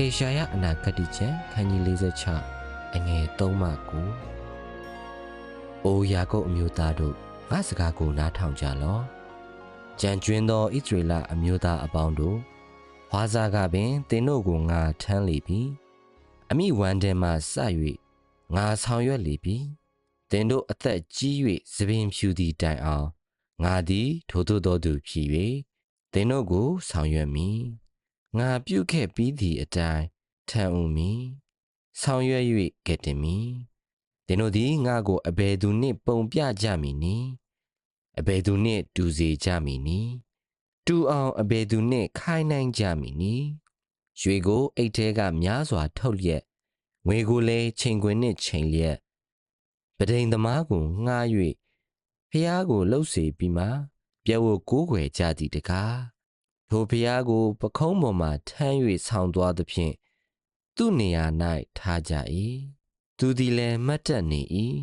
ဟေရှာယအနာဂတိကျမ်းခန်းကြီး46အငယ်3မှ9အိုယာကုပ်အမျိုးသားတို့ငါစကားကိုနားထောင်ကြလော့ကြံကျွင်းသောဣသရေလအမျိုးသားအပေါင်းတို့ဝါစာကပင်သင်တို့ကိုငါထမ်းလေပြီအမိဝမ်းထဲမှစ၍ငါဆောင်ရွက်လေပြီသင်တို့အသက်ကြီး၍သပင်ဖြူသည့်တိုင်အောင်ငါသည်ထိုသို့သောသူဖြစ်၍သင်တို့ကိုဆောင်ရွက်မည် ငါပြုခဲ့ပြီးသည့်အတိုင်းထမ်းဦးမည်ဆောင်ရွက်၍ကဲ့တင်မည်သင်တို့သည်ငါကိုအဘယ်သူနှင့်ပုံပြကြမည်နည်းအဘယ်သူနှင့်တူစေကြမည်နည်းတူအောင်အဘယ်သူနှင့်ခိုင်းနိုင်ကြမည်နည်းရွှေကိုအိတ်ထဲကများစွာထုတ်လျက်ငွေကိုလည်းချိန်ခွင်နှင့်ချိန်လျက်ပဒိန်သမားကိုငှား၍ဖျားကိုလှုပ်စေပြီးမှပြဝတ်ကိုးကွယ်ကြသည်တကား ထိုဖျားကို ပခုံးပေါ်မှထမ်း၍ဆောင်းသွားသဖြင့်သူ့နေရာ၌ထားကြ၏သူသည်လည်းမတ်တက်နေ၏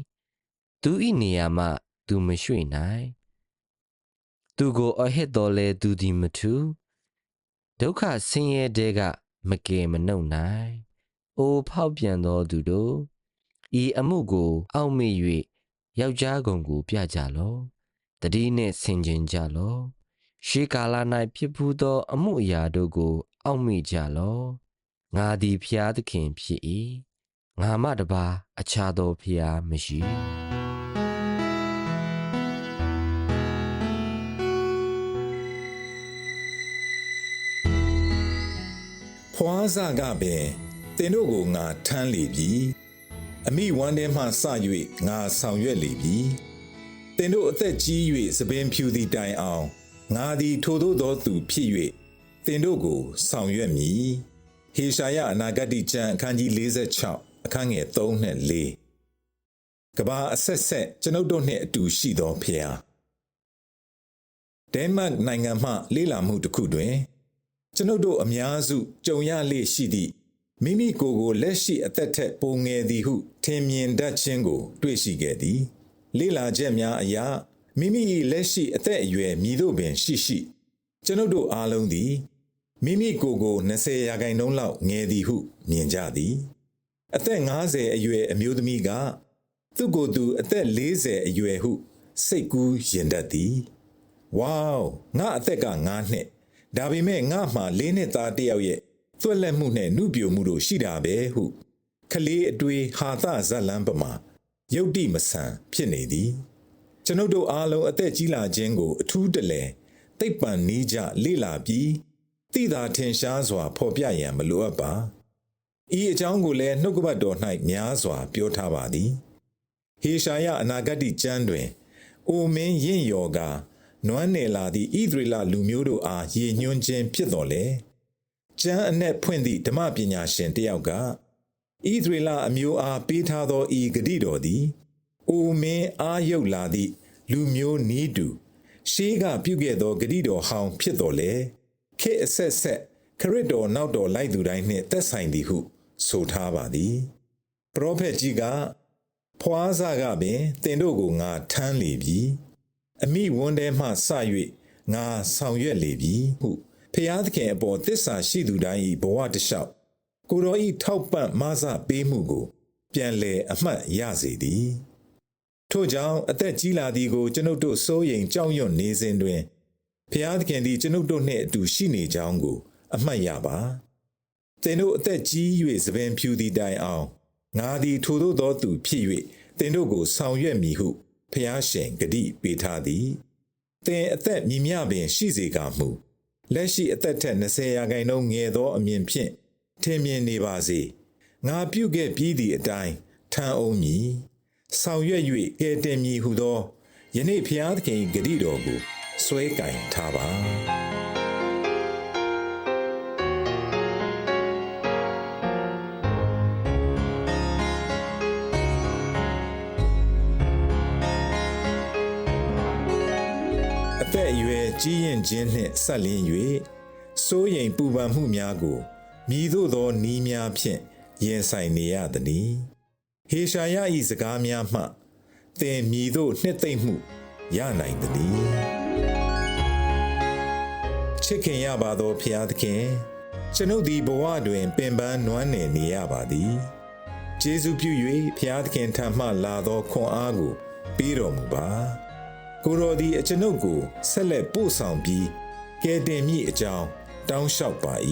သူ၏နေရာမှသူမရွှေ့နိုင်သူကိုအဟစ်တော်လဲသူသည်မထူဒုက္ခဆင်းရဲတဲ့ကမကယ်မနှုတ်နိုင်အိုဖောက်ပြန်သောသူတို့ဤအမှုကို အောက်မေ့၍ယောက်ျားကုန်ကို ပြကြလော့တတိနှင့်ဆင်ခြင်ကြလော့ ရှေးကာလ၌ဖြစ်ဖူးသော အမှုအရာတို့ကို အောက်မေ့ကြလော့ငါသည်ဖျားသခင်ဖြစ်၏ငါမှတပါအခြားသောဖျားမရှိဖွားစကပင်သင်တို့ကိုငါထမ်းလေပြီအမိဝမ်းထဲမှစ၍ငါဆောင်ရွက်လေပြီသင်တို့အသက်ကြီး၍သပင်ဖြူသည့်တိုင်အောင် ငါသည်ထိုသို့သောသူဖြစ်၍သင်တို့ကိုဆောင်ရွက်မည်ဟေရှာယအနာဂတိကျမ်းအခန်းကြီး46အခန်းငယ်3နဲ့4ကဘာအဆက်ဆက်ကျွန်ုပ်တို့နှင့်အတူရှိသောဖျားဒိန်းမတ်နိုင်ငံမှလေ့လာမှုတစ်ခုတွင် ကျွန်ုပ်တို့အများစုကြုံရလေ့ရှိသည့်မိမိကိုယ်ကိုလက်ရှိအသက်ထက်ပိုငယ်သည်ဟုထင်မြင်တတ်ခြင်းကို တွေ့ရှိခဲ့သည်လေ့လာချက်များအရ မိမိ၏လက်ရှိအသက်အရွယ်မည်သို့ပင်ရှိရှိ ကျွန်ုပ်တို့အားလုံးသည်မိမိကိုယ်ကို20ရာခိုင်နှုန်းလောက်ငယ်သည်ဟုမြင်ကြသည်အသက်50အရွယ်အမျိုးသမီးကသူ့ကိုယ်သူအသက်40အရွယ်ဟု စိတ်ကူးရင်တတ်သည်ဝေါငါအသက်က9နှစ်ဒါပေမဲ့ငါမှလေးနှစ်သားတစ်ယောက်ရဲ့သွက်လက်မှုနဲ့နှုပြိုမှုတို့ရှိတာပဲဟုခလေးအတွေ့ဟာသဇက်လန်းပမာယုတ်တိမဆန်ဖြစ်နေသည် ကျွန်ုပ်တို့အားလုံးအသက်ကြီးလာခြင်းကိုအထူးတလဲသိပ်ပံနီးကြလေ့လာပြီးသိသာထင်ရှားစွာဖော်ပြရန်မလိုအပ်ပါဤအကြောင်းကိုလည်းနှုတ်ကပတ်တော်၌များစွာပြောထားပါသည်ဟေရှာယအနာဂတ်ကျမ်းတွင်အိုမင်းရင့်ရော်ကနွမ်းနယ်လာသည့်ဣသရေလလူမျိုးတို့အားရည်ညွှန်းခြင်းဖြစ်တော်လေကျမ်းအ내ဖွင့်သည့်ဓမ္မပညာရှင်တစ်ယောက်ကဣသရေလအမျိုးအားပေးထားသောဤဂတိတော်သည် အိုမင်းအားယုတ်လာသည့်လူမျိုးနီးတူရှေးကပြုခဲ့သောဂတိတော်ဟောင်းဖြစ်တော်လေခေတ်အဆက်ဆက်ခရစ်တော်နောက်တော်လိုက်သူတိုင်းနှင့်သက်ဆိုင်သည်ဟုဆိုထားပါသည်ပရောဖက်ကြီးကဖွားစားကပင်တင်တို့ကိုငါထမ်းလေပြီအမိဝန်းထဲမှစ၍ငါဆောင်ရွက်လေပြီဟုဖျားသခင်အပေါ်တစ္ဆာရှိသူတိုင်း၏ဘဝတလျှောက်ကိုတော်ဤထောက်ပံ့မဆပေးမှုကို ပြန်လည်အမှတ်ရစေသည် ထို့ကြောင့်အသက်ကြီးလာသည်ကိုကျွန်ုပ်တို့စိုးရိမ်ကြောက်ရွံ့နေစဉ်တွင်ဖျားသခင်သည်ကျွန်ုပ်တို့နှင့်အတူရှိနေကြောင်းကို အမှတ်ရပါသင်တို့အသက်ကြီး၍သပင်ဖြူသည့်တိုင်အောင်ငါသည်ထိုသို့သောသူဖြစ်၍သင်တို့ကိုဆောင်ရွက်မည်ဟုဖျားရှင်ဂတိပေးထားသည်သင်အသက်မြည်မြပင်ရှိစေကမူလက်ရှိအသက်ထက်20ရာခိုင်နှုန်းငယ်သောအမြင်ဖြင့်ထင်မြင်နေပါစေငါပြုခဲ့ပြီးသည့်အတိုင်းထမ်းအောင်မည် ဆောင်ရွက်၍ကဲတင်မည်ဟုသောယနေ့ဖျားသခင်ဂတိတော်ကိုဆွဲကင်ထားပါအသက်အရွယ်ကြီးရင်ခြင်းနှင့်ဆက်လျင်း၍စိုးရိမ်ပူပန်မှုများကိုမြည်သို့သောနီးများဖြင့်ရင်ဆိုင်နေရသည်။ ဟေရှာယ၏စကားများမှသင်မြည်သို့နှစ်သိမ့်မှုရနိုင်သည်။ချစ်ခင်ရပါသောဖျားသခင်ကျွန်ုပ်သည်ဘဝတွင် ပင်ပန်းနွမ်းနယ်နေရပါသည်။ကျေးဇူးပြု၍ဖျားသခင်ထံမှလာသောခွန်အားကိုပေးတော်မူပါ။ကိုရော်ဒီအကျွန်ုပ်ကိုဆက်လက်ပို့ဆောင်ပြီးကဲတင်မိအကြောင်းတောင်းလျှောက်ပါ၏